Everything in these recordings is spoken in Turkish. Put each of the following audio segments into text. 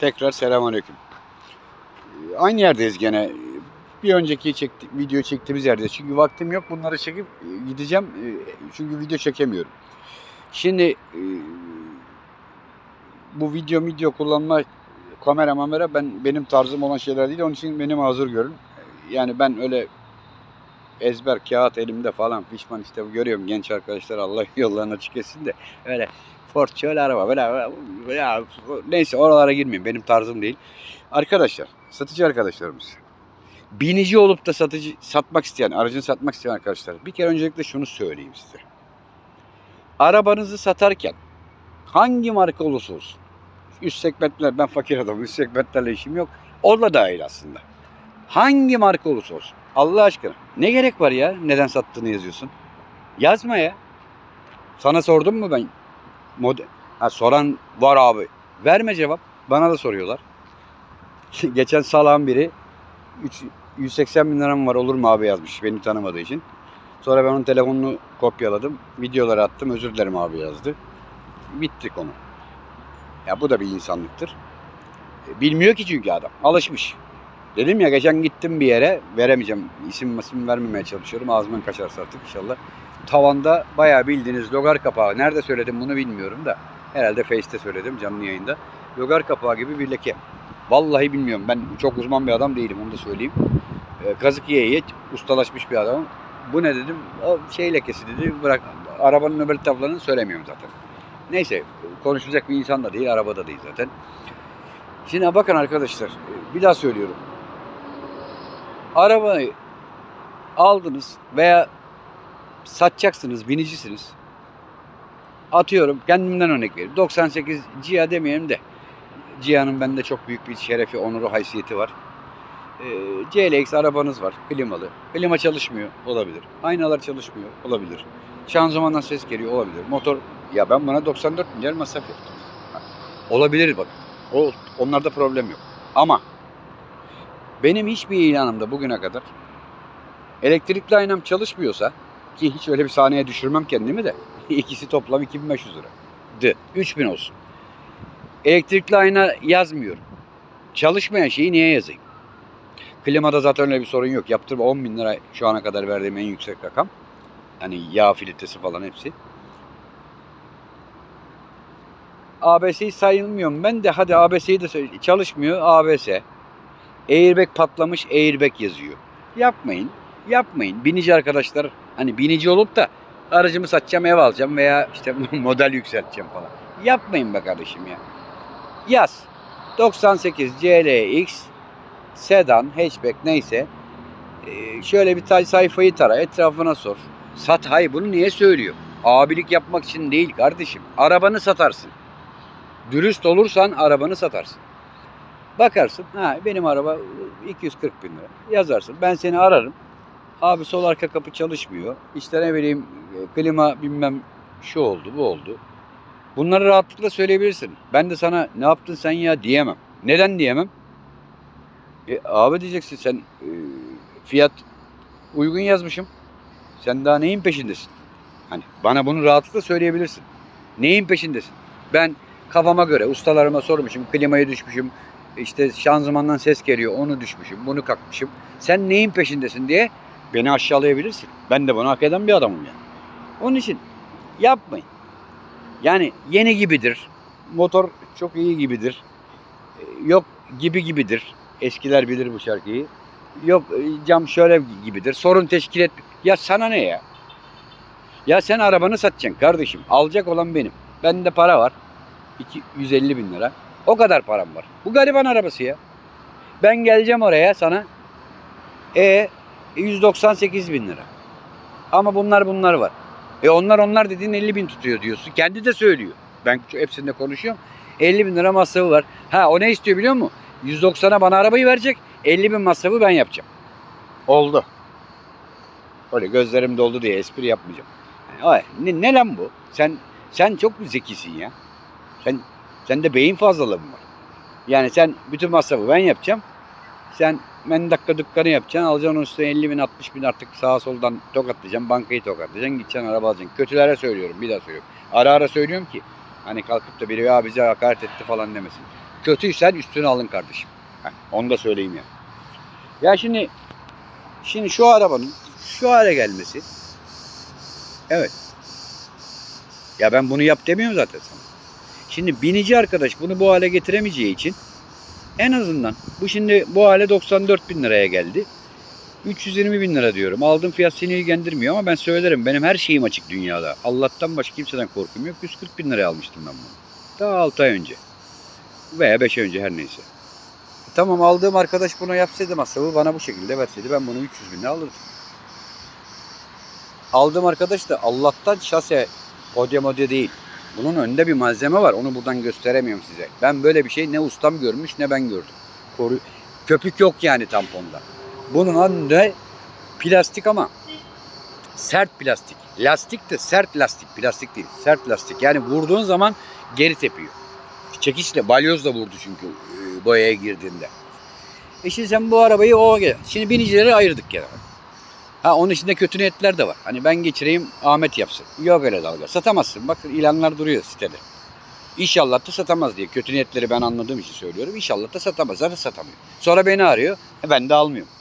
Tekrar selamünaleyküm. Ee, Aynı yerdeyiz gene. Bir önceki çekti, video çektiğimiz yerdeyiz. Çünkü vaktim yok. Bunları çekip e, gideceğim. E, Çünkü video çekemiyorum. Şimdi e, bu video video kullanma kamera mamera ben benim tarzım olan şeyler değil. Onun için benim hazır görün. Yani ben öyle ezber kağıt elimde falan pişman işte görüyorum genç arkadaşlar Allah yollarını açık etsin de öyle Ford şöyle araba böyle, böyle, neyse oralara girmeyeyim benim tarzım değil. Arkadaşlar satıcı arkadaşlarımız binici olup da satıcı satmak isteyen aracını satmak isteyen arkadaşlar bir kere öncelikle şunu söyleyeyim size. Arabanızı satarken hangi marka olursa olsun üst segmentler ben fakir adamım üst segmentlerle işim yok. O da dahil aslında. Hangi marka olursa olsun. Allah aşkına. Ne gerek var ya neden sattığını yazıyorsun? Yazma ya. Sana sordum mu ben? Model. Ha, soran var abi. Verme cevap. Bana da soruyorlar. Geçen salağın biri 3, 180 bin liram var olur mu abi yazmış beni tanımadığı için. Sonra ben onun telefonunu kopyaladım. Videoları attım. Özür dilerim abi yazdı. Bitti konu. Ya bu da bir insanlıktır. E, Bilmiyor ki çünkü adam. Alışmış. Dedim ya geçen gittim bir yere veremeyeceğim. İsim isim vermemeye çalışıyorum. Ağzımdan kaçarsa artık inşallah. Tavanda bayağı bildiğiniz logar kapağı. Nerede söyledim bunu bilmiyorum da. Herhalde Face'te söyledim canlı yayında. Logar kapağı gibi bir leke. Vallahi bilmiyorum. Ben çok uzman bir adam değilim onu da söyleyeyim. Ee, kazık yiye yiye ustalaşmış bir adamım. Bu ne dedim? O şey lekesi dedi. Bırak arabanın öbür taraflarını söylemiyorum zaten. Neyse konuşacak bir insan da değil. Arabada değil zaten. Şimdi bakın arkadaşlar. Bir daha söylüyorum. Arabayı aldınız veya satacaksınız, binicisiniz. Atıyorum kendimden örnek vereyim. 98 Gia demeyelim de Gia'nın bende çok büyük bir şerefi, onuru, haysiyeti var. Ee, CLX arabanız var, klimalı. Klima çalışmıyor, olabilir. Aynalar çalışmıyor, olabilir. Şanzımandan ses geliyor, olabilir. Motor, ya ben buna 94 milyar masraf yaptım. Olabilir bak. O, onlarda problem yok. Ama benim hiçbir ilanımda bugüne kadar elektrikli aynam çalışmıyorsa ki hiç öyle bir sahneye düşürmem kendimi de ikisi toplam 2500 lira. Dı. 3000 olsun. Elektrikli ayna yazmıyorum. Çalışmayan şeyi niye yazayım? Klimada zaten öyle bir sorun yok. Yaptırma 10 bin lira şu ana kadar verdiğim en yüksek rakam. Hani yağ filtresi falan hepsi. ABS'yi sayılmıyorum ben de hadi ABS'yi de çalışmıyor ABS. Airbag patlamış airbag yazıyor. Yapmayın. Yapmayın. Binici arkadaşlar hani binici olup da aracımı satacağım ev alacağım veya işte model yükselteceğim falan. Yapmayın be kardeşim ya. Yaz. 98 CLX sedan, hatchback neyse. Ee, şöyle bir sayfayı tara, etrafına sor. Sat hay bunu niye söylüyor? Abilik yapmak için değil kardeşim. Arabanı satarsın. Dürüst olursan arabanı satarsın. Bakarsın, ha benim araba 240 bin lira. Yazarsın, ben seni ararım. Abi sol arka kapı çalışmıyor. İşte ne bileyim klima bilmem şu oldu, bu oldu. Bunları rahatlıkla söyleyebilirsin. Ben de sana ne yaptın sen ya diyemem. Neden diyemem? E, abi diyeceksin sen e, fiyat uygun yazmışım. Sen daha neyin peşindesin? Hani bana bunu rahatlıkla söyleyebilirsin. Neyin peşindesin? Ben kafama göre ustalarıma sormuşum. Klimayı düşmüşüm. İşte şanzımandan ses geliyor. Onu düşmüşüm. Bunu kalkmışım. Sen neyin peşindesin diye beni aşağılayabilirsin. Ben de bunu hak eden bir adamım yani. Onun için yapmayın. Yani yeni gibidir. Motor çok iyi gibidir. E, Yok gibi gibidir. Eskiler bilir bu şarkıyı. Yok e, cam şöyle gibidir. Sorun teşkil et. Ya sana ne ya? Ya sen arabanı satacaksın kardeşim. Alacak olan benim. Bende para var. 250 bin lira. O kadar param var. Bu gariban arabası ya. Ben geleceğim oraya sana. E 198 bin lira. Ama bunlar bunlar var. E onlar onlar dediğin 50 bin tutuyor diyorsun. Kendi de söylüyor. Ben hepsinde konuşuyorum. 50 bin lira masrafı var. Ha o ne istiyor biliyor musun? 190'a bana arabayı verecek. 50 bin masrafı ben yapacağım. Oldu. Öyle gözlerim doldu diye espri yapmayacağım. Ne, ne lan bu? Sen sen çok zekisin ya? Sen sende beyin fazlalığı mı var? Yani sen bütün masrafı ben yapacağım. Sen ben dakika dükkanı yapacaksın. Alacaksın onun üstüne 50 bin 60 bin artık sağa soldan tokatlayacaksın. Bankayı tokatlayacaksın. Gideceksin araba alacaksın. Kötülere söylüyorum bir daha söylüyorum. Ara ara söylüyorum ki hani kalkıp da biri ya bize hakaret etti falan demesin. Kötüysen üstüne alın kardeşim. Heh, onu da söyleyeyim ya. Ya şimdi şimdi şu arabanın şu hale gelmesi evet. Ya ben bunu yap demiyorum zaten sana. Şimdi binici arkadaş bunu bu hale getiremeyeceği için en azından bu şimdi bu hale 94 bin liraya geldi. 320 bin lira diyorum. Aldığım fiyat seni ilgilendirmiyor ama ben söylerim. Benim her şeyim açık dünyada. Allah'tan başka kimseden korkum yok. 140 bin liraya almıştım ben bunu. Daha 6 ay önce. Veya 5 ay önce her neyse. Tamam aldığım arkadaş buna yapsaydı masrafı bana bu şekilde verseydi ben bunu 300 bin lira alırdım. Aldığım arkadaş da Allah'tan şase podya modya değil. Bunun önünde bir malzeme var. Onu buradan gösteremiyorum size. Ben böyle bir şey ne ustam görmüş ne ben gördüm. Koru... Köpük yok yani tamponda. Bunun önünde plastik ama sert plastik. Lastik de sert lastik. Plastik değil. Sert lastik. Yani vurduğun zaman geri tepiyor. Çekiçle, balyozla vurdu çünkü e, boyaya girdiğinde. E şimdi sen bu arabayı o. Şimdi binicileri ayırdık ya. Ha onun içinde kötü niyetler de var. Hani ben geçireyim Ahmet yapsın. Yok öyle dalga. Satamazsın. Bak ilanlar duruyor sitede. İnşallah da satamaz diye. Kötü niyetleri ben anladığım için söylüyorum. İnşallah da satamaz. Zaten satamıyor. Sonra beni arıyor. E ben de almıyorum.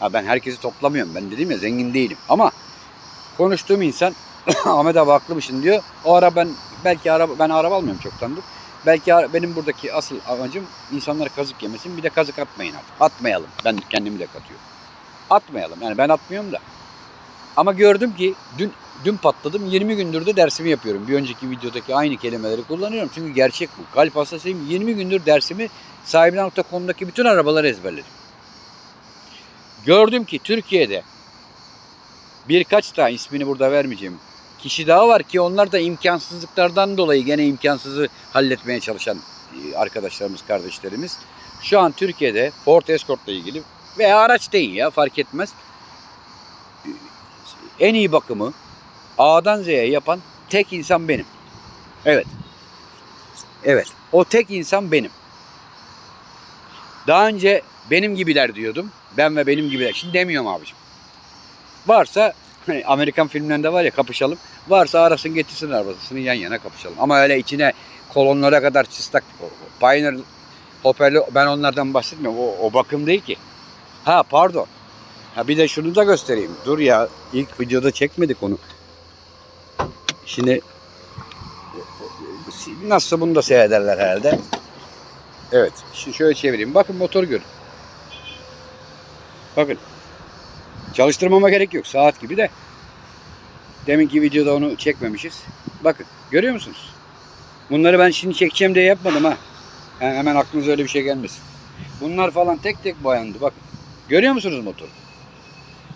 Ha ben herkesi toplamıyorum. Ben dedim ya zengin değilim. Ama konuştuğum insan Ahmet abi haklıymışsın diyor. O ara ben belki araba ben araba almıyorum çoktandır. Belki ara- benim buradaki asıl amacım insanlar kazık yemesin. Bir de kazık atmayın artık. Atmayalım. Ben kendimi de katıyorum. Atmayalım. Yani ben atmıyorum da. Ama gördüm ki dün dün patladım. 20 gündür de dersimi yapıyorum. Bir önceki videodaki aynı kelimeleri kullanıyorum. Çünkü gerçek bu. Kalp hastasıyım. 20 gündür dersimi sahibinden.com'daki bütün arabaları ezberledim. Gördüm ki Türkiye'de birkaç daha ismini burada vermeyeceğim kişi daha var ki onlar da imkansızlıklardan dolayı gene imkansızı halletmeye çalışan e, arkadaşlarımız, kardeşlerimiz. Şu an Türkiye'de Ford Escort'la ilgili veya araç değil ya fark etmez. En iyi bakımı A'dan Z'ye yapan tek insan benim. Evet. Evet. O tek insan benim. Daha önce benim gibiler diyordum. Ben ve benim gibiler. Şimdi demiyorum abiciğim. Varsa hani Amerikan filmlerinde var ya kapışalım. Varsa arasın getirsin arabasını yan yana kapışalım. Ama öyle içine kolonlara kadar çıstak Pioneer hoparlör ben onlardan bahsetmiyorum. O, o bakım değil ki. Ha pardon. Ha bir de şunu da göstereyim. Dur ya ilk videoda çekmedik onu. Şimdi nasıl bunu da seyrederler herhalde. Evet. Şimdi şöyle çevireyim. Bakın motor görün. Bakın. Çalıştırmama gerek yok. Saat gibi de. Deminki videoda onu çekmemişiz. Bakın. Görüyor musunuz? Bunları ben şimdi çekeceğim diye yapmadım ha. Yani hemen aklınıza öyle bir şey gelmesin. Bunlar falan tek tek boyandı. Bakın. Görüyor musunuz motoru?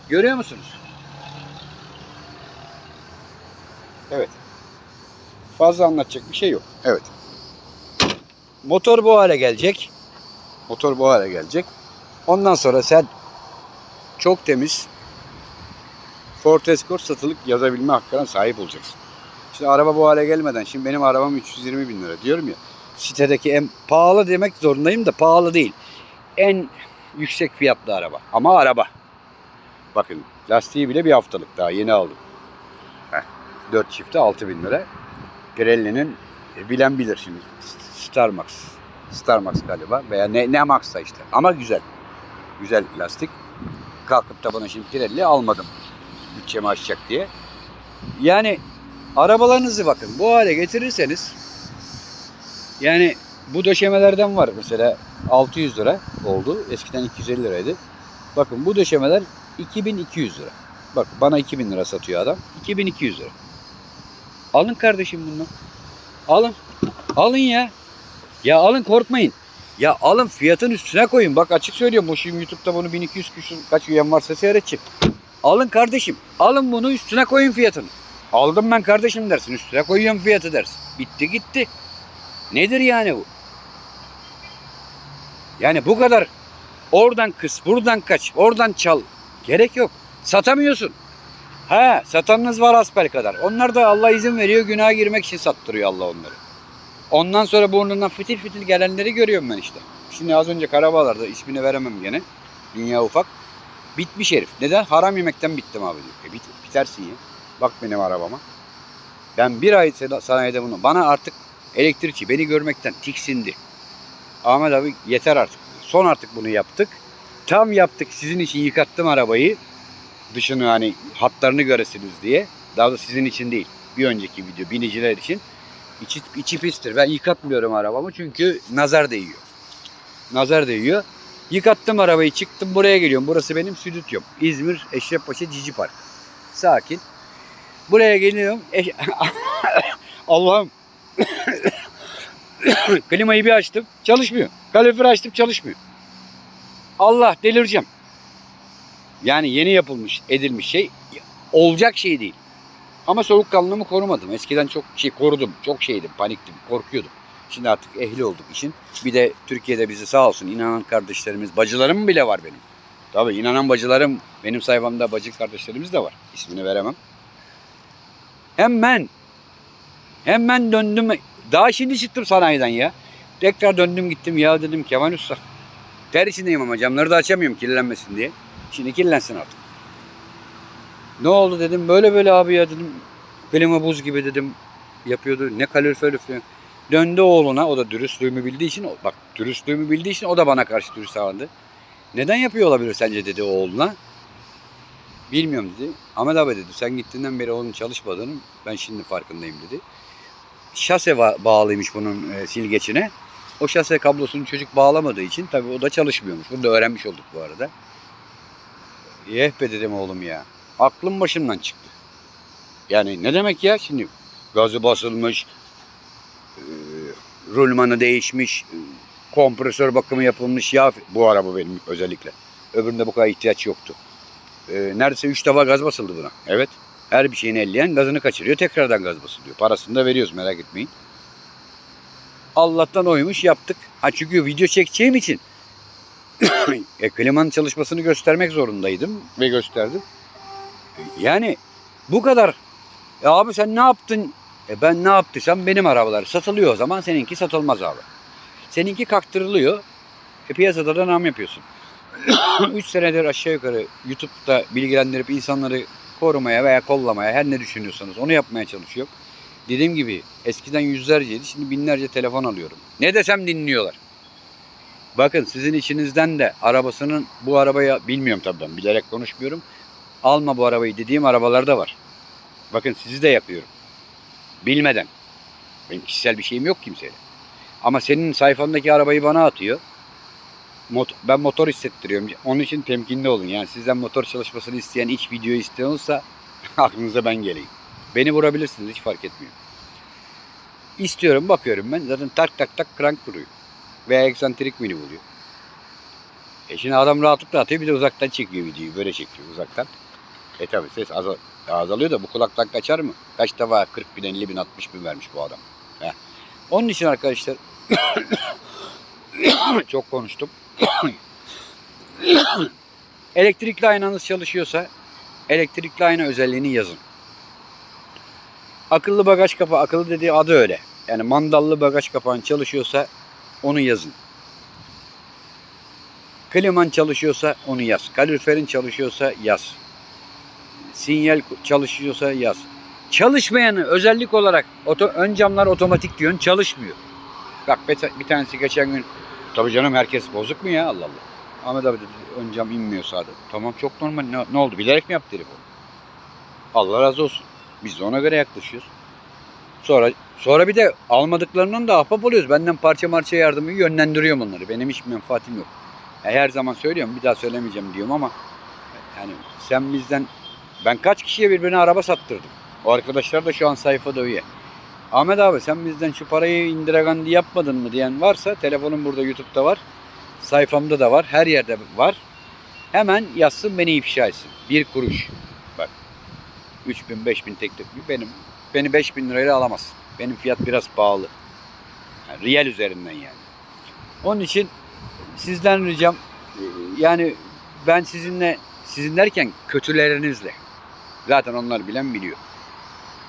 Görüyor musunuz? Evet. Fazla anlatacak bir şey yok. Evet. Motor bu hale gelecek. Motor bu hale gelecek. Ondan sonra sen çok temiz Ford Escort satılık yazabilme hakkına sahip olacaksın. Şimdi araba bu hale gelmeden şimdi benim arabam 320 bin lira diyorum ya. Sitedeki en pahalı demek zorundayım da pahalı değil. En yüksek fiyatlı araba. Ama araba. Bakın lastiği bile bir haftalık daha yeni aldım. Heh, 4 çifte 6 bin lira. Pirelli'nin e, bilen bilir şimdi. Star Max. Star Max galiba veya ne, ne Max'ta işte. Ama güzel. Güzel lastik. Kalkıp da bana şimdi Pirelli almadım. Bütçemi aşacak diye. Yani arabalarınızı bakın bu hale getirirseniz yani bu döşemelerden var mesela 600 lira oldu. Eskiden 250 liraydı. Bakın bu döşemeler 2200 lira. Bak bana 2000 lira satıyor adam. 2200 lira. Alın kardeşim bundan. Alın. Alın ya. Ya alın korkmayın. Ya alın fiyatın üstüne koyun. Bak açık söylüyorum. Bu şimdi YouTube'da bunu 1200 küsur kaç üyen varsa seyredecek. Alın kardeşim. Alın bunu üstüne koyun fiyatını. Aldım ben kardeşim dersin. Üstüne koyuyorum fiyatı dersin. Bitti gitti. Nedir yani bu? Yani bu kadar oradan kıs, buradan kaç, oradan çal. Gerek yok. Satamıyorsun. Ha, satanınız var asper kadar. Onlar da Allah izin veriyor, günaha girmek için sattırıyor Allah onları. Ondan sonra burnundan fitil fitil gelenleri görüyorum ben işte. Şimdi az önce Karabağlar'da ismini veremem gene. Dünya ufak. Bitmiş herif. Neden? Haram yemekten bittim abi diyor. E bit, bitersin ya. Bak benim arabama. Ben bir ay sana- sanayide bunu. Bana artık elektrikçi beni görmekten tiksindi. Ahmet abi yeter artık. Son artık bunu yaptık. Tam yaptık sizin için yıkattım arabayı. Dışını hani hatlarını göresiniz diye. Daha da sizin için değil. Bir önceki video biniciler için. İçi, içi pistir. Ben yıkatmıyorum arabamı çünkü nazar değiyor. Nazar değiyor. Yıkattım arabayı çıktım buraya geliyorum. Burası benim stüdyom. İzmir Eşrefpaşa Cici Park. Sakin. Buraya geliyorum. Eş- Allah'ım. Klimayı bir açtım. Çalışmıyor. Kaloriferi açtım çalışmıyor. Allah delireceğim. Yani yeni yapılmış, edilmiş şey olacak şey değil. Ama soğukkanlılığımı korumadım. Eskiden çok şey korudum. Çok şeydim, paniktim, korkuyordum. Şimdi artık ehli olduk işin. Bir de Türkiye'de bizi sağ olsun inanan kardeşlerimiz, bacılarım bile var benim. Tabii inanan bacılarım, benim sayfamda bacı kardeşlerimiz de var. İsmini veremem. Hemen, hemen döndüm. Daha şimdi çıktım sanayiden ya. Tekrar döndüm gittim ya dedim Kemal Usta. Ter içindeyim ama camları da açamıyorum kirlenmesin diye. Şimdi kirlensin artık. Ne oldu dedim. Böyle böyle abi ya dedim. Klima buz gibi dedim. Yapıyordu. Ne kalorifer üflüyor. Döndü oğluna. O da dürüstlüğümü bildiği için. Bak dürüstlüğümü bildiği için o da bana karşı dürüst davrandı. Neden yapıyor olabilir sence dedi oğluna. Bilmiyorum dedi. Ahmet abi dedi sen gittiğinden beri onun çalışmadığını ben şimdi farkındayım dedi. Şase bağlıymış bunun e, silgeçine. O şase kablosunu çocuk bağlamadığı için tabii o da çalışmıyormuş. Bunu da öğrenmiş olduk bu arada. Eh be dedim oğlum ya. Aklım başımdan çıktı. Yani ne demek ya şimdi gazı basılmış, e, rulmanı değişmiş, e, kompresör bakımı yapılmış yağ bu araba benim özellikle. Öbüründe bu kadar ihtiyaç yoktu. E, neredeyse 3 defa gaz basıldı buna. Evet. Her bir şeyini elleyen gazını kaçırıyor. Tekrardan gaz basılıyor. Parasını da veriyoruz merak etmeyin. Allah'tan oymuş yaptık. Ha çünkü video çekeceğim için e, çalışmasını göstermek zorundaydım ve gösterdim. Yani bu kadar. E abi sen ne yaptın? E ben ne yaptıysam benim arabalar satılıyor o zaman seninki satılmaz abi. Seninki kaktırılıyor. E piyasada da nam yapıyorsun. 3 senedir aşağı yukarı YouTube'da bilgilendirip insanları korumaya veya kollamaya her ne düşünüyorsanız onu yapmaya çalışıyorum. Dediğim gibi eskiden yüzlerceydi şimdi binlerce telefon alıyorum. Ne desem dinliyorlar. Bakın sizin içinizden de arabasının bu arabaya bilmiyorum tabii ben bilerek konuşmuyorum. Alma bu arabayı dediğim arabalar da var. Bakın sizi de yapıyorum. Bilmeden. Benim kişisel bir şeyim yok kimseyle. Ama senin sayfandaki arabayı bana atıyor. Mot- ben motor hissettiriyorum. Onun için temkinli olun. Yani sizden motor çalışmasını isteyen, iç video istiyorsa aklınıza ben geleyim. Beni vurabilirsiniz hiç fark etmiyor. İstiyorum bakıyorum ben zaten tak tak tak krank vuruyor. Veya eksantrik mini vuruyor. E şimdi adam rahatlıkla atıyor bir de uzaktan çekiyor videoyu. Böyle çekiyor uzaktan. E tabi ses azal azalıyor da bu kulaktan kaçar mı? Kaç defa 40 bin, 50 bin, 60 bin vermiş bu adam. Heh. Onun için arkadaşlar çok konuştum. Elektrikli aynanız çalışıyorsa elektrikli ayna özelliğini yazın. Akıllı bagaj kapağı, akıllı dediği adı öyle. Yani mandallı bagaj kapağın çalışıyorsa onu yazın. Kliman çalışıyorsa onu yaz. Kaloriferin çalışıyorsa yaz. Sinyal çalışıyorsa yaz. Çalışmayanı özellik olarak oto, ön camlar otomatik diyorsun çalışmıyor. Bak bir tanesi geçen gün tabii canım herkes bozuk mu ya Allah Allah. Ahmet abi dedi ön cam inmiyor sağda. Tamam çok normal ne, ne oldu bilerek mi yaptı herif? Allah razı olsun. Biz de ona göre yaklaşıyoruz. Sonra sonra bir de almadıklarından da ahbap oluyoruz. Benden parça marça yardımı yönlendiriyorum onları. Benim hiç menfaatim yok. Ya her zaman söylüyorum bir daha söylemeyeceğim diyorum ama yani sen bizden ben kaç kişiye birbirine araba sattırdım. O arkadaşlar da şu an sayfada üye. Ahmet abi sen bizden şu parayı indiregendi yapmadın mı diyen varsa telefonum burada YouTube'da var. Sayfamda da var. Her yerde var. Hemen yazsın beni ifşa etsin. Bir kuruş. Bak. 3000 5000 tek tek benim beni 5000 lirayla alamazsın. Benim fiyat biraz pahalı. Yani riyal üzerinden yani. Onun için sizden ricam yani ben sizinle sizin derken kötülerinizle zaten onlar bilen biliyor.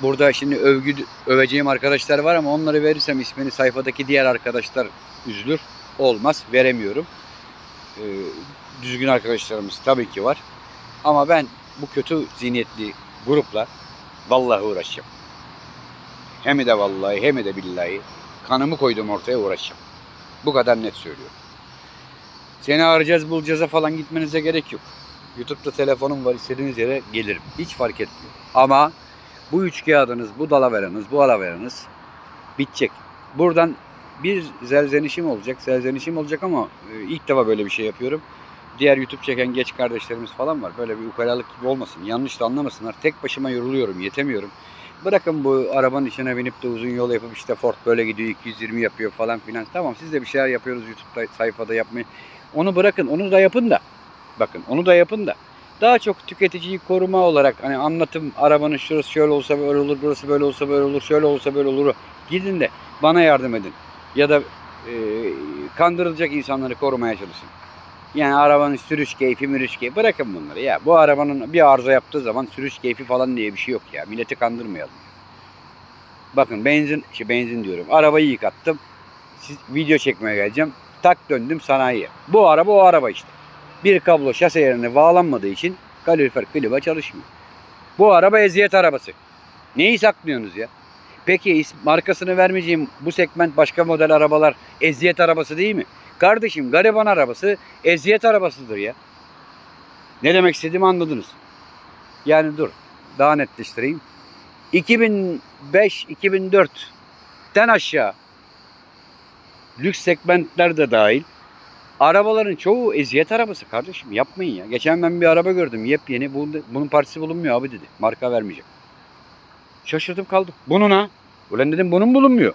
Burada şimdi övgü öveceğim arkadaşlar var ama onları verirsem ismini sayfadaki diğer arkadaşlar üzülür. Olmaz. Veremiyorum. Ee, düzgün arkadaşlarımız tabii ki var. Ama ben bu kötü zihniyetli grupla vallahi uğraşacağım. Hem de vallahi hem de billahi kanımı koydum ortaya uğraşacağım. Bu kadar net söylüyorum. Seni arayacağız bulacağız'a falan gitmenize gerek yok. YouTube'da telefonum var istediğiniz yere gelirim. Hiç fark etmiyor. Ama bu üç kağıdınız, bu dalaveranız, bu alaveranız bitecek. Buradan bir zelzenişim olacak. Zelzenişim olacak ama e, ilk defa böyle bir şey yapıyorum. Diğer YouTube çeken geç kardeşlerimiz falan var. Böyle bir ukalalık gibi olmasın. Yanlış da anlamasınlar. Tek başıma yoruluyorum, yetemiyorum. Bırakın bu arabanın içine binip de uzun yol yapıp işte Ford böyle gidiyor 220 yapıyor falan filan. Tamam siz de bir şeyler yapıyoruz YouTube'da sayfada yapmayı. Onu bırakın onu da yapın da. Bakın onu da yapın da. Daha çok tüketiciyi koruma olarak hani anlatım arabanın şurası şöyle olsa böyle olur, burası böyle olsa böyle olur, şöyle olsa böyle olur. Gidin de bana yardım edin. Ya da e, kandırılacak insanları korumaya çalışın. Yani arabanın sürüş keyfi, mürüş keyfi bırakın bunları ya. Bu arabanın bir arıza yaptığı zaman sürüş keyfi falan diye bir şey yok ya. Milleti kandırmayalım. Bakın benzin, şey benzin diyorum. Arabayı yıkattım. Siz, video çekmeye geleceğim. Tak döndüm sanayiye. Bu araba o araba işte. Bir kablo şase yerine bağlanmadığı için kalorifer klima çalışmıyor. Bu araba eziyet arabası. Neyi saklıyorsunuz ya? Peki markasını vermeyeceğim bu segment başka model arabalar eziyet arabası değil mi? Kardeşim gariban arabası eziyet arabasıdır ya. Ne demek istediğimi anladınız. Yani dur daha netleştireyim. 2005-2004'ten aşağı lüks segmentler de dahil arabaların çoğu eziyet arabası kardeşim yapmayın ya. Geçen ben bir araba gördüm yepyeni Bu- bunun partisi bulunmuyor abi dedi. Marka vermeyecek. Şaşırdım kaldım. Bunun ha. Ulan dedim bunun bulunmuyor.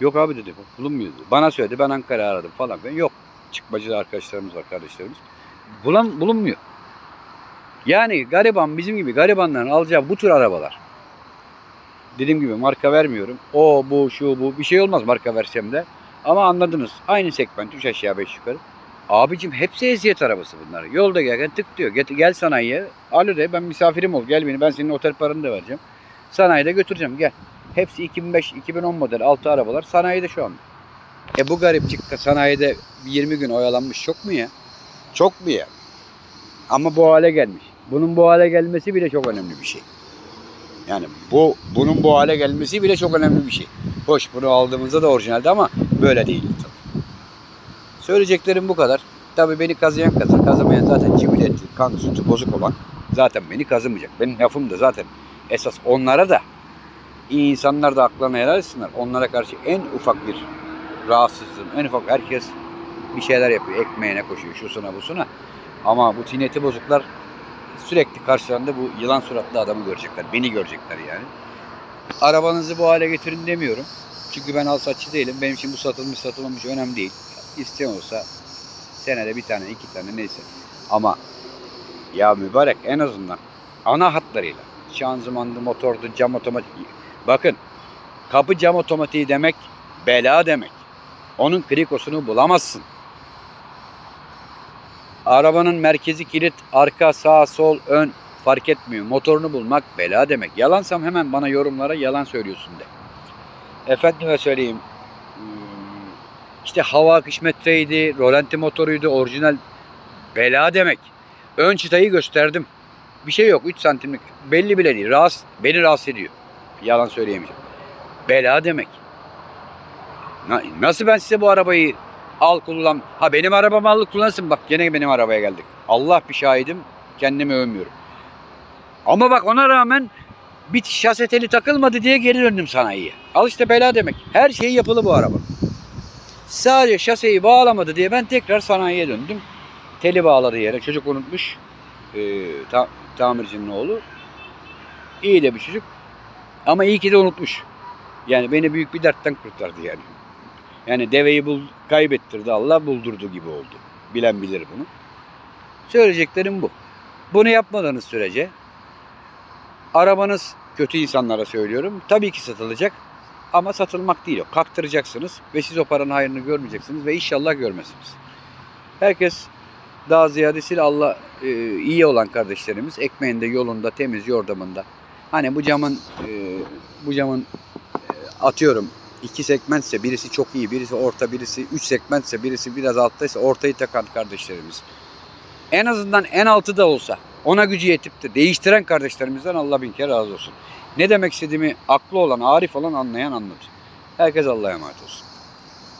Yok abi dedi bulunmuyor dedi. Bana söyledi ben Ankara'ya aradım falan. Ben yok. Çıkmacı arkadaşlarımız var kardeşlerimiz. Bulan, bulunmuyor. Yani gariban bizim gibi garibanların alacağı bu tür arabalar. Dediğim gibi marka vermiyorum. O bu şu bu bir şey olmaz marka versem de. Ama anladınız. Aynı segment 3 aşağı 5 yukarı. Abicim hepsi eziyet arabası bunlar. Yolda gelirken tık diyor. Gel, gel sanayiye. Alo de ben misafirim ol. Gel beni ben senin otel paranı da vereceğim. Sanayide götüreceğim gel. Hepsi 2005-2010 model 6 arabalar sanayide şu anda. E bu garip çıktı sanayide 20 gün oyalanmış çok mu ya? Çok mu ya? Ama bu hale gelmiş. Bunun bu hale gelmesi bile çok önemli bir şey. Yani bu bunun bu hale gelmesi bile çok önemli bir şey. Hoş bunu aldığımızda da orijinaldi ama böyle değil. Söyleyeceklerim bu kadar. Tabii beni kazıyan kazır, kazımayan zaten cibileti, kan sütü bozuk olan zaten beni kazımayacak. Benim lafım da zaten esas onlara da iyi insanlar da aklına helal etsinler. Onlara karşı en ufak bir rahatsızlığım, en ufak herkes bir şeyler yapıyor. Ekmeğine koşuyor, şusuna busuna. Ama bu tineti bozuklar sürekli karşılarında bu yılan suratlı adamı görecekler. Beni görecekler yani. Arabanızı bu hale getirin demiyorum. Çünkü ben alsatçı değilim. Benim için bu satılmış satılmamış önemli değil. İsteyen olsa senede bir tane iki tane neyse. Ama ya mübarek en azından ana hatlarıyla şanzımandı, motordu, cam otomatik. Bakın kapı cam otomatiği demek bela demek. Onun krikosunu bulamazsın. Arabanın merkezi kilit, arka, sağ, sol, ön fark etmiyor. Motorunu bulmak bela demek. Yalansam hemen bana yorumlara yalan söylüyorsun de. Efendime söyleyeyim. hmm, İşte hava akış metreydi, rolanti motoruydu, orijinal bela demek. Ön çıtayı gösterdim. Bir şey yok 3 santimlik. Belli bile değil. Rahatsız, beni rahatsız ediyor. Yalan söyleyemeyeceğim. Bela demek. Na- Nasıl ben size bu arabayı al kullan. Ha benim arabamı al kullanırsın. Bak gene benim arabaya geldik. Allah bir şahidim. Kendimi övmüyorum. Ama bak ona rağmen bir şase teli takılmadı diye geri döndüm sanayiye. Al işte bela demek. Her şey yapılı bu araba. Sadece şaseyi bağlamadı diye ben tekrar sanayiye döndüm. Teli bağladı yere. Çocuk unutmuş. Ee, ta- tamircinin oğlu. İyi de bir çocuk. Ama iyi ki de unutmuş. Yani beni büyük bir dertten kurtardı yani. Yani deveyi bul, kaybettirdi Allah buldurdu gibi oldu. Bilen bilir bunu. Söyleyeceklerim bu. Bunu yapmadığınız sürece arabanız kötü insanlara söylüyorum. Tabii ki satılacak ama satılmak değil o. Kaktıracaksınız ve siz o paranın hayrını görmeyeceksiniz ve inşallah görmezsiniz. Herkes daha ziyadesiyle Allah e, iyi olan kardeşlerimiz ekmeğinde, yolunda, temiz, yordamında. Hani bu camın e, bu camın e, atıyorum iki segmentse birisi çok iyi, birisi orta, birisi üç segmentse birisi biraz alttaysa ortayı takan kardeşlerimiz. En azından en altı da olsa ona gücü yetip de değiştiren kardeşlerimizden Allah bin kere razı olsun. Ne demek istediğimi aklı olan, arif olan anlayan anladı. Herkes Allah'a emanet olsun.